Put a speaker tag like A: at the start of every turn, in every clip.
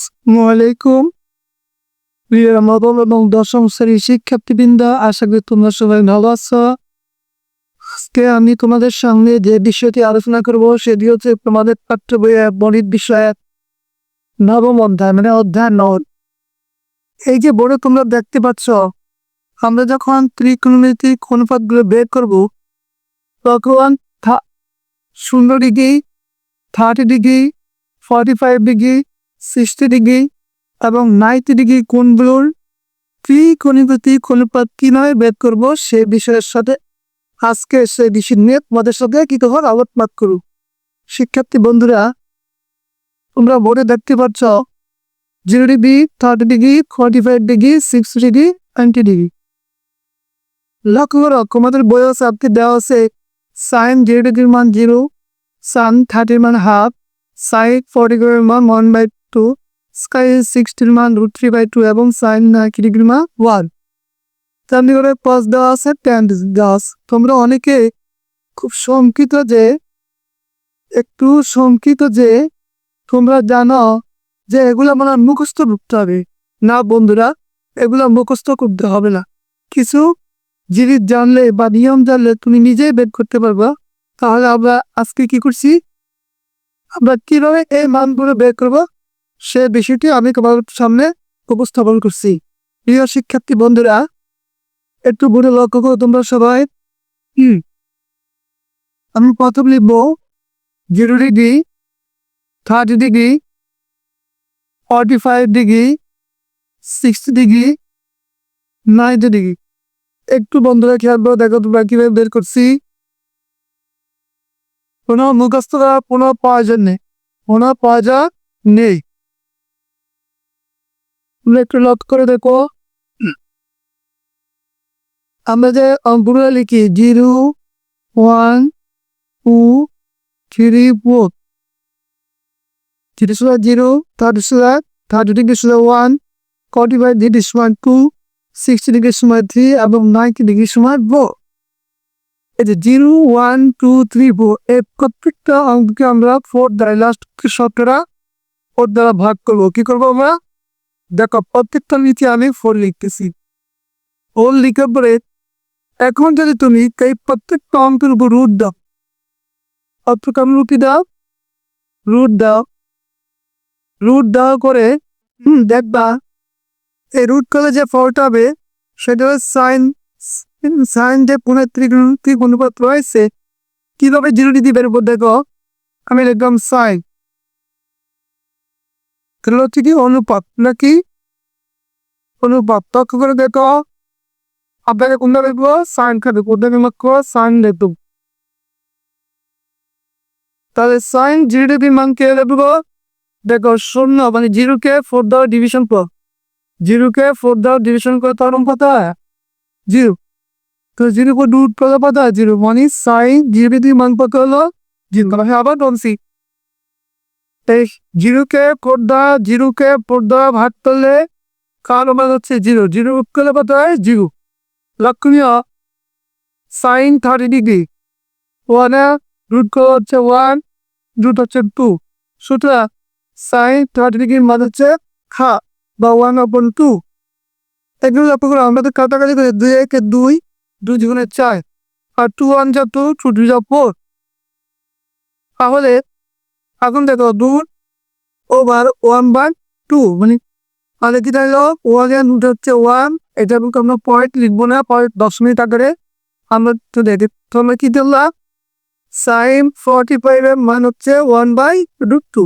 A: আসসালামাইকুম প্রিয় নবম এবং দশম শ্রেণির শিক্ষার্থীবৃন্দ, আশা করি তোমরা সবাই ভালো আছো। আজকে আমি তোমাদের সঙ্গে যে বিষয়টি আলোচনা করব, সেটি হচ্ছে তোমাদের পাঠ্য বইয়ে গণিত বিষয়ে নবম অধ্যায় মানে অধ্যায় নয়। এই যে বোর্ডে তোমরা দেখতে পাচ্ছ, আমরা যখন ত্রিকোণমিতিক অনুপাতগুলো বের করব, তখন শূন্য degree, thirty degree, forty five degree sixty degree এবং নাইনটি ডিগ্রি কোণগুলোর ত্রিকোণিপতি অনুপাত কীভাবে বের করব সে বিষয়ের সাথে আজকে সেই বিষয় নিয়ে তোমাদের সাথে কি তখন আলোকপাত করু শিক্ষার্থী বন্ধুরা, তোমরা বোর্ডে দেখতে পাচ্ছ zero degree, thirty degree, forty five degree, sixty degree, ninety degree. লক্ষ্য করো, তোমাদের বয়স আপনি দেওয়া আছে সাইন জিরো ডিগ্রির মান জিরো সান থার্টির মান হাফ, সাইন ফর্টি ডিগ্রির মান ওয়ান বাই টু স্কাই সিক্সটির মান রুট থ্রি বাই টু এবং সাইন নাইনটি ডিগ্রির মান? ওয়ান তেমনি করে পাঁচ দেওয়া আছে টেন আছে তোমরা অনেকে খুব শঙ্কিত যে, একটু শঙ্কিত যে, তোমরা জানো যে এগুলো মানে মুখস্থ করতে হবে। না বন্ধুরা, এগুলো মুখস্থ করতে হবে না। কিছু জিনিস জানলে বা নিয়ম জানলে তুমি নিজেই বের করতে পারবা। তাহলে আমরা আজকে কি করছি? আমরা কীভাবে এই মানগুলো বের করব? সে বিষয়টি আমি তোমার সামনে উপস্থাপন করছি। প্রিয় শিক্ষার্থী বন্ধুরা, একটু বলে লক্ষ্য করো তোমরা সবাই। আমি প্রথম লিখব zero degree thirty degree, forty five degree, sixty degree, ninety degree. একটু বন্ধুরা খেয়াল করে দেখো তোমরা কীভাবে বের করছি। কোনো মুখস্থ কোনো প্রয়োজন নেই কোনো প্রয়োজন নেই একটু লক্ষ্য করে দেখো। আমরা যে অঙ্কগুলো লিখি, zero one two three four three zero thirty সুরা thirty degree one forty five degree two sixty degree সময় থ্রি এবং নাইনটি ডিগ্রি সময় ফোর এই যে zero one two three four এই প্রত্যেকটা অঙ্ককে আমরা ফোর দ্বারা লাস্ট শতকরা ফোর দ্বারা ভাগ করব। কি করব আমরা? দেখো, প্রত্যেকটা নিচে আমি ফোর লিখতেছি। ফোর লিখার পরে এখন যদি তুমি এই প্রত্যেকটা অঙ্কের উপর রুট দাও অত কেমন রুটি দাও? রুট দাও। রুট দেওয়া করে দেখবা, এই রুট করলে যে ফলটা হবে, সেটা হচ্ছে সাইন সাইন যে পুনের ত্রিগুণ ত্রিগুণপাত রয়েছে, কীভাবে বের উপর দেখো, আমি লিখলাম সাইন তাহলে হচ্ছে কি অনুপাত নাকি? অনুপাত তক্ষ করে দেখো। আপনাকে কোনটা দেখব সাইন খাবে কোনটা লক্ষ্য সাইন দেখব তাহলে সাইন জিরো ডিগ্রি মান কে দেখব দেখো, শূন্য মানে জিরোকে ফোর দেওয়ার ডিভিশন কর। জিরোকে ফোর দেওয়ার ডিভিশন করে তার কত হয়? জিরো তো জিরো কো রুট কত হয়? জিরো মানে সাইন জিরো মান কত হলো? জিরো আবার ডনসি এই জিরোকে দেওয়া জিরোকে দেওয়া ভাগ করলে কার মান হচ্ছে জিরো? জিরো করলে কত হয়? জিরো। লক্ষণীয়। সাইন থার্টি ডিগ্রি ওয়ানে রুট করে হচ্ছে ওয়ান রুট হচ্ছে টু সুতরাং সাইন থার্টি ডিগ্রির মান হচ্ছে খা বা ওয়ান অপন টু এগুলো লক্ষ্য করে, আমরা তো কাটাকাটি করে। দুই একে দুই দুই জীবনে চার। আর টু ওয়ান যা টু টু টু যা ফোর তাহলে এখন দেখো দু ওভার ওয়ান বাই টু মানে তাহলে কি থাকল ওয়ানের রুট হচ্ছে ওয়ান এটা আমরা পয়েন্ট লিখব না পয়েন্ট দশ মিনিট আকারে। আমরা তো দেখি তোমরা কি দিলাম? সাইন ফর্টি ফাইভের মান হচ্ছে ওয়ান বাই রুট টু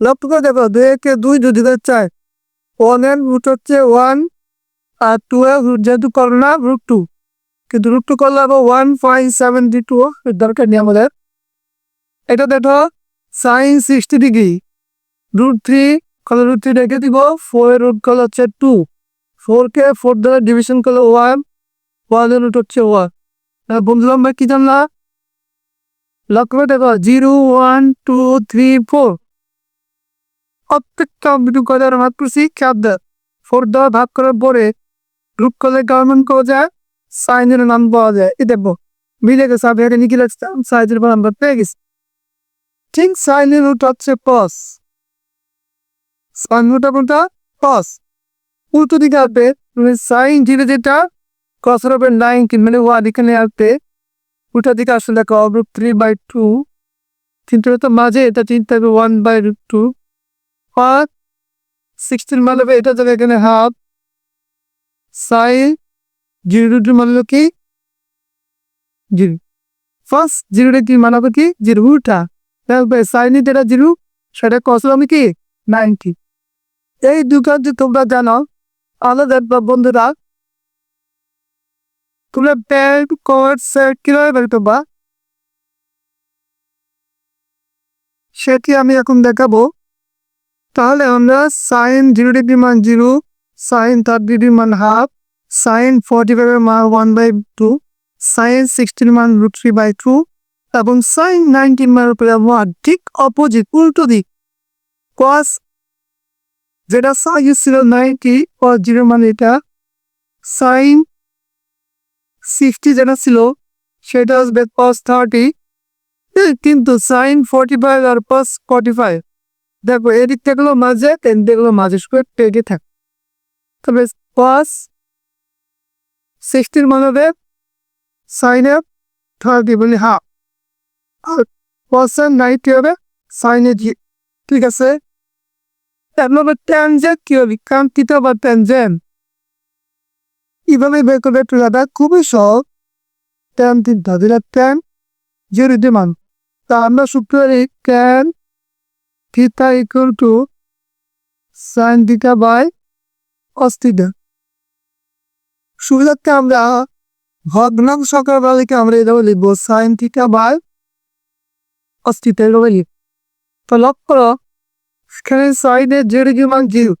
A: লক্ষ্য করে দেখো, দুই একে দুই দুই দুই ওয়ানের রুট হচ্ছে ওয়ান আর টু এর রুট যেহেতু করলাম রুট টু কিন্তু রুট টু করলে আবার ওয়ান পয়েন্ট সেভেন্টি টু দরকার নেই আমাদের। এটা দেখো sine sixty degree. Root three কলে রুট থ্রি রেখে দিব ফোর এর রুট কল হচ্ছে টু ফোর কে ফোর দ্বারা ডিভিশন করলে ওয়ান ওয়ানের রুট হচ্ছে ওয়ান আমরা কি জানলাম? লক্ষ্য করে দেখো zero one two three four প্রত্যেকটা বিটু করার ভাগ করছি দেয় ফোর দেওয়া ভাগ করার পরে রুট করলে গভর্নমেন্ট করা যায় সাইনের নাম পাওয়া যায়। এই দেখব মিলে গেছে, আমি এটা লিখে রাখছিলাম সাইজের আমরা পেয়ে গেছি। ঠিক সাইনের রুট হচ্ছে কস সাইন উল্টা কোনটা কস উল্টো দিকে আসবে তুমি সাইন জিরো যেটা কসের হবে নাইনটিন মানে ওয়ান এখানে আসবে। উল্টা দিকে আসলে দেখো রুট থ্রি বাই টু এটা তো মাঝে, এটা তিন থাকবে ওয়ান বাই রুট টু আর সিক্সটিন মানে এটা যাবে এখানে হাফ সাইন জিরো রুট মানে কি? জিরো ফার্স্ট জিরোটা কি মানে কি? জিরো উল্টা সাইনে যেটা সেটা আমি কি? নাইনটি। এই তোমরা জানো আলাদা বন্ধুরা, তোমরা ব্যাংক কোড সেট কীভাবে বের করবা? সেটি আমি এখন দেখাবো। তাহলে আমরা সাইন জিরো ডিগ্রি মান জিরো, সাইন থার্ড ডিগ্রি মান হাফ, সাইন ফর্টি ফাইভের মান ওয়ান বাই টু, সাইন সিক্সটির মান রুট থ্রি বাই টু এবং সাইন নাইনটিন ওয়ান ঠিক অপোজিট উল্টো দিক। কস যেটা সাইজ ছিল নাইনটি কস জিরো মানে এটা। সাইন সিক্সটি যেটা ছিল সেটা আসবে কস থার্টি কিন্তু সাইন ফর্টি ফাইভ আর কস ফর্টি ফাইভ দেখো এদিক থাকল মাঝে তেন দেখল মাঝে স্কোয়ার পেগে থাক। তবে কস সিক্সটির মান হবে সাইন এফ থার্টি বলি হাফ আর কসেন নাইনটি হবে? সাইনে জি ঠিক আছে? তারপরে ট্যানজেন্ট কি হবে? কাঙ্ক্ষিত বা বের করবে একটু দাদা খুবই সহজ। ট্যান তিন ট্যান জিরো তা আমরা সূত্রে tan theta equal to sine by অস্থিটা সুবিধার্থে আমরা ভগ্নাংশ সকালবেলাকে আমরা এটা লিখব সাইন থিটা বাই এভাবে লিখ তো লক্ষ্য এখানে সাইনে জিরো মান জিরো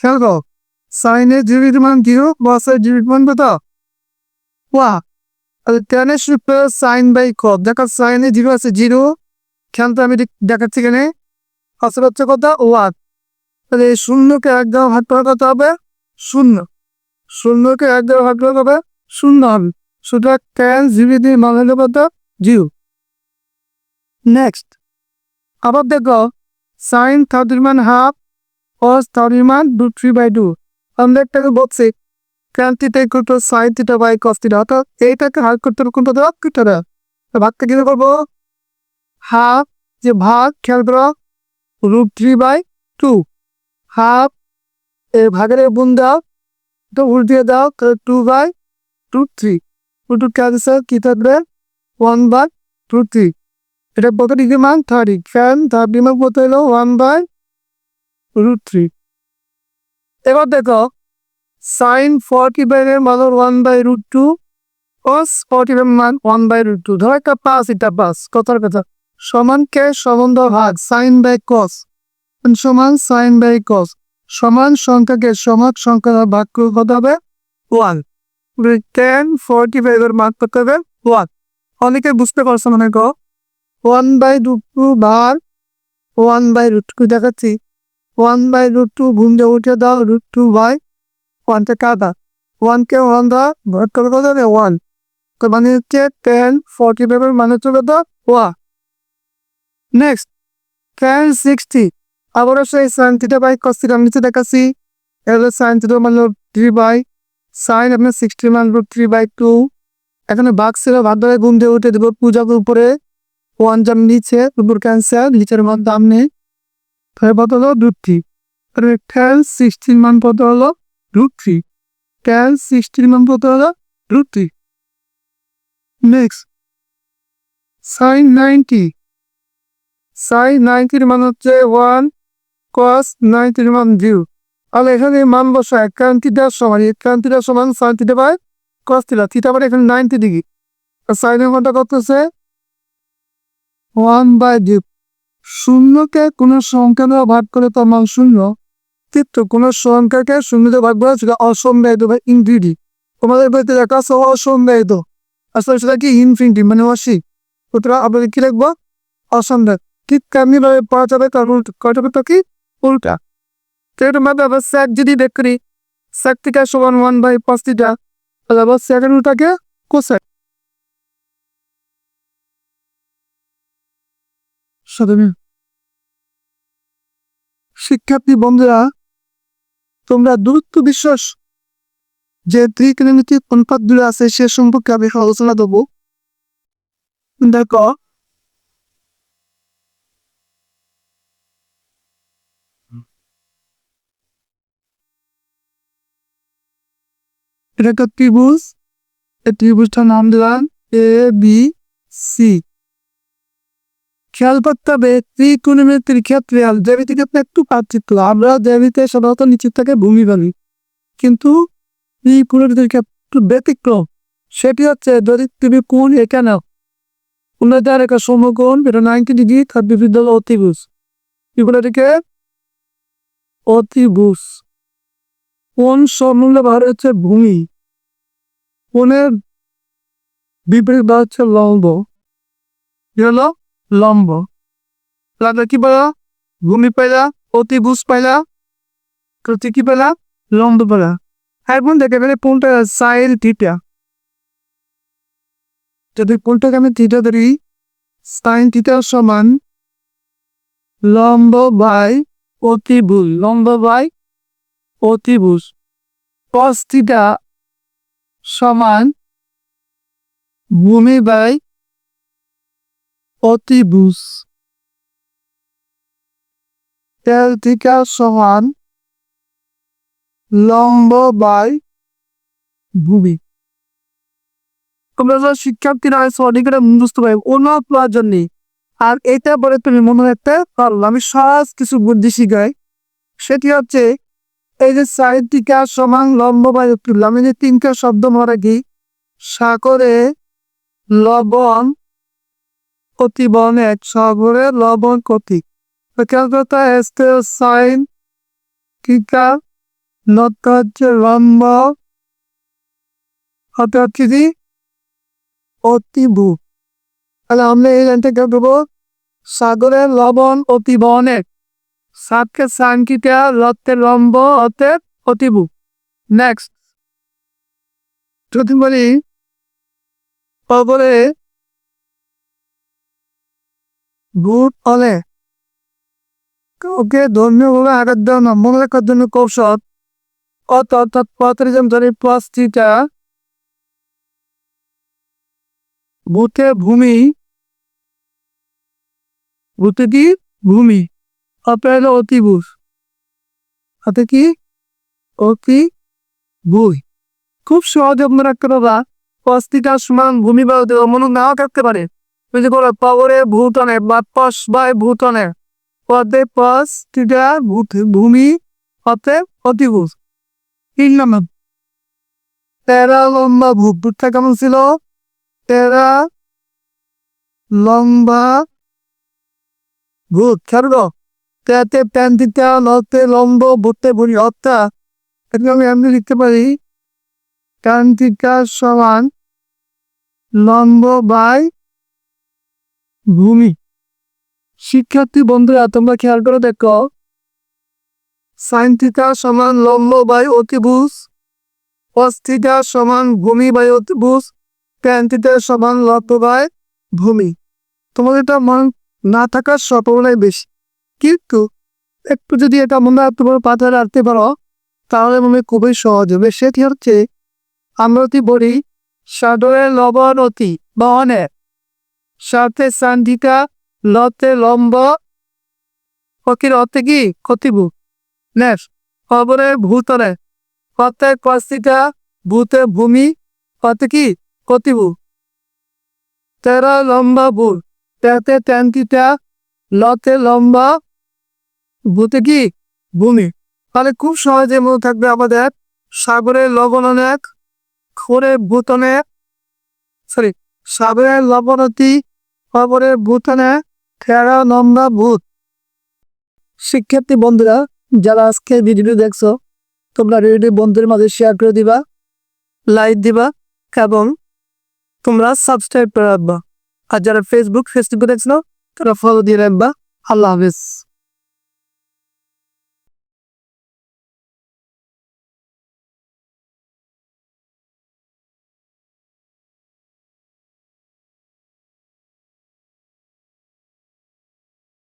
A: খেয়াল করো সাইনে জিরো মান জিরো বসের জিরো মান কত ওয়া তাহলে টেনের সূত্র সাইন বাই কপ দেখা সাইনে জিরো আছে জিরো খেয়াল আমি দেখ- দেখাচ্ছি এখানে আসলে হচ্ছে কত? ওয়ান। তাহলে এই শূন্যকে এক দেওয়া ভাগ করা কত হবে? শূন্য। শূন্যকে এক দেওয়া ভাগ করা হবে? শূন্য হবে। সুতরাং টেন জিরো দিয়ে মান হলো কত? জিরো। নেক্সট আবার দেখো সাইন থার্টির মান হাফ কস থার্টির মান টু থ্রি বাই টু আমরা একটাকে বলছি tan theta equal to sine theta by cos theta অর্থাৎ এইটাকে হার করতে হবে কোনটা দেওয়া তো ভাগটা কীভাবে করব? হাফ যে ভাগ, খেয়াল করো root three by two half এর ভাগের এ গুণ দাও, তো উল্টিয়ে দাও, তাহলে two by two three two two cancel কি থাকবে? ওয়ান বাই টু থ্রি এটা কত ডিগ্রি মান? থার্টি ফ্যান থার্টি মান কত হলো ওয়ান বাই রুট থ্রি এবার দেখো সাইন ফর্টি বাই এর মান one by root two cos forty by মান ওয়ান বাই রুট টু ধরো একটা পাস এটা পাস কথার কথা। সমান কে? সম্বন্ধ ভাগ সাইন বাই কস সমান সাইন বাই কস সমান সংখ্যাকে সমান সংখ্যা ভাগ করে কত হবে? ওয়ান টেন ফর্টি ফাইভ এর মান কত হবে? ওয়ান অনেকে বুঝতে পারছ মনে কর? ওয়ান বাই রুট টু বার, ওয়ান বাই রুট টু দেখাচ্ছি। ওয়ান বাই রুট টু ঘুম ভুঞ্জে উঠে দাও, রুট টু বাই ওয়ানটা কাটা। ওয়ানকে ওয়ান দা, ভাগ করে কত হবে ওয়ান। মানে হচ্ছে টেন ফর্টি ফাইভের মানে হচ্ছে কত? ওয়া। নেক্সট টেন সিক্সটি আবারও সেই sine theta by cos theta নিচে দেখাচ্ছি। এগুলো সাইন থিটা মানে থ্রি বাই সাইন আপনার সিক্সটি মান থ্রি বাই টু এখানে বাঘ ছিল ভাগ ধরে ঘুম দিয়ে উঠে দেবো পূজাকে উপরে। জাম নিচে উপর ক্যান্সার, নিচের মান দাম নেই। কত হলো রুট থ্রি টেন সিক্সটির মান কত হলো রুট থ্রি টেন সিক্সটির মান কত হলো root three next sine ninety. Sine নাইনটির মান হচ্ছে ওয়ান কস নাইনটির মান জিরো। তাহলে এখানে মান বসা একান থিটার সমান একান থিটার সমান, sine theta by cos theta theta মানে এখানে নাইনটি ডিগ্রি। আর সাইনের মানটা কত হচ্ছে? ওয়ান বাই জিরো শূন্যকে কোনো সংখ্যা দ্বারা ভাগ করে তার মান শূন্য। কিন্তু কোনো সংখ্যাকে শূন্য দিয়ে ভাগ করা সেটা অসম্বাহিত বা ইনফিনিটি তোমাদের বইতে লেখা আছে অসম্বাহিত আসলে সেটা কি ইনফিনিটি মানে অসি সুতরাং আপনাদের কি লিখব? অসম্ভব ঠিক তেমনি ভাবে পড়া যাবে তার উল্টো। কয়টা তো কি উল্টা। এটা মাত্র আবার স্যাক যদি বের করি। স্যাক থেকে সমান ওয়ান বাই পাঁচ তাহলে আবার স্যাকের উল্টাকে কোসেক শিক্ষার্থী বন্ধুরা, তোমরা দূরত্ব বিশ্বাস যে ত্রিকোণমিতিক অনুপাতগুলো আছে সে সম্পর্কে আমি আলোচনা দেবো দেখো এটা ত্রিভুজ, এই ত্রিভুজটার নাম দিলাম এ বি সি খেয়াল করতে হবে, ত্রিকোণমিতির ক্ষেত্রে আর ক্ষেত্রে একটু পার্থক্য। আমরা জ্যামিতে সাধারণত নিচের থেকে ভূমি বানি কিন্তু ত্রিকোণমিতির ক্ষেত্রে একটু ব্যতিক্রম। সেটি হচ্ছে যদি তুমি কোণ এখানে উন্নতার একটা সমকোণ, এটা নাইনটি ডিগ্রি তার হলো অতিভুজ। এগুলোটিকে অতিভুজ। কোন সমূল্য ভার হচ্ছে ভূমি। কোণের বিপরীত ভার হচ্ছে লম্ব। হলো? লম্ব। তাহলে কি পেলা? ভূমি পাইলা অতি অতিভুজ পাইলা প্রতি কি পেলা? লম্ব পেলা। এখন দেখে গেলে কোনটা সাইল থিটা? যদি কোনটাকে আমি থিটা ধরি সাইন থিটা সমান লম্ব বাই অতি অতিভুজ, লম্ব বাই অতিভুজ। cos থিটা সমান ভূমি বাই অতিভুজ থিটা সমান লম্ব বাই ভূমি। তোমরা শিক্ষার্থীরা আছে অনেক এটা মুখস্থ পাই অন্য পাওয়ার জন্য, আর এটা পরে তুমি মনে রাখতে পারল আমি সহজ কিছু বুদ্ধি শিখাই। সেটি হচ্ছে, এই যে টিকা সমান লম্ব বাই আমি যে তিনটা শব্দ মনে কি সাগরে লবণ কতিবন এক সাগরে লবণ কতি কথা এসতে সাইন নটা হচ্ছে লম্ব অতিভু তাহলে আমরা এই লাইনটা কেউ দেবো? সাগরের লবণ অতিবনের সাতকে সাংকিটা লম্ব অতে অতিভু নেক্সট যদি বলি তারপরে ভূত অলে ওকে ধর্মীয়ভাবে আঘাত দেওয়া না, মনে রাখার জন্য কৌশল। অত অর্থাৎ ধরে ভূতে ভূমি। ভূতে কি? ভূমি। আপনার হলো অতিভুজ হাতে কি? অতি ভুই খুব সহজে আপনারা রাখতে পারবা পস্তিকার সমান ভূমি বা মনে নাও থাকতে পারে। বা পস বাই পদে পস ভূমি হতে অতিভুজ তিন নম্বর। তেরা লম্বা কেমন ছিল? তেরা লম্বা ভূত খেলো তেতে প্যান্তিটা লতে লম্ব ভূতে ভুরি অর্থা এটা আমি এমনি লিখতে পারি প্যান্তিটা সমান লম্ব বাই ভূমি। শিক্ষার্থী বন্ধুরা, তোমরা খেয়াল করে দেখো। সাইন থিটা সমান লম্ব বাই অতিভুজ অস্থিতা সমান ভূমি বাই অতিভুজ ট্যান সমান লম্ব বাই ভূমি। তোমাদের এটা মন না থাকার সম্ভাবনাই বেশি। কিন্তু একটু যদি এটা মনে তোমার পাথর রাখতে পারো, তাহলে মনে খুবই সহজ হবে। সেটি হচ্ছে আমরা বলি সাদরে লবণ অতি বা অনেক সাথে সান্ধিকা, লতে লম্ব। ফকির, অর্থে কি? ক্ষতিভূ নেস, খবরে ভূতরে। কতে কস্তিকা, ভূতে ভূমি। কতে কি? ক্ষতিভূ তেরা লম্বা ভূ তেতে ট্যান্টিটা লতে লম্বা। ভূতে কি? ভূমি। তাহলে খুব সহজে মনে থাকবে আমাদের সাগরের লবণ অনেক খোরে ভূতনে সরি সাগরের লবণতি খবরের ভূতানে খেরা লম্বা ভূত শিক্ষার্থী বন্ধুরা, যারা আজকে ভিডিও দেখছ, তোমরা রেডিও বন্ধুদের মাঝে শেয়ার করে দিবা লাইক দিবা এবং তোমরা সাবস্ক্রাইব করে রাখবা। আর যারা ফেসবুক ফেসবুকে দেখছ, তারা ফলো দিয়ে রাখবা। আল্লাহ হাফিজ।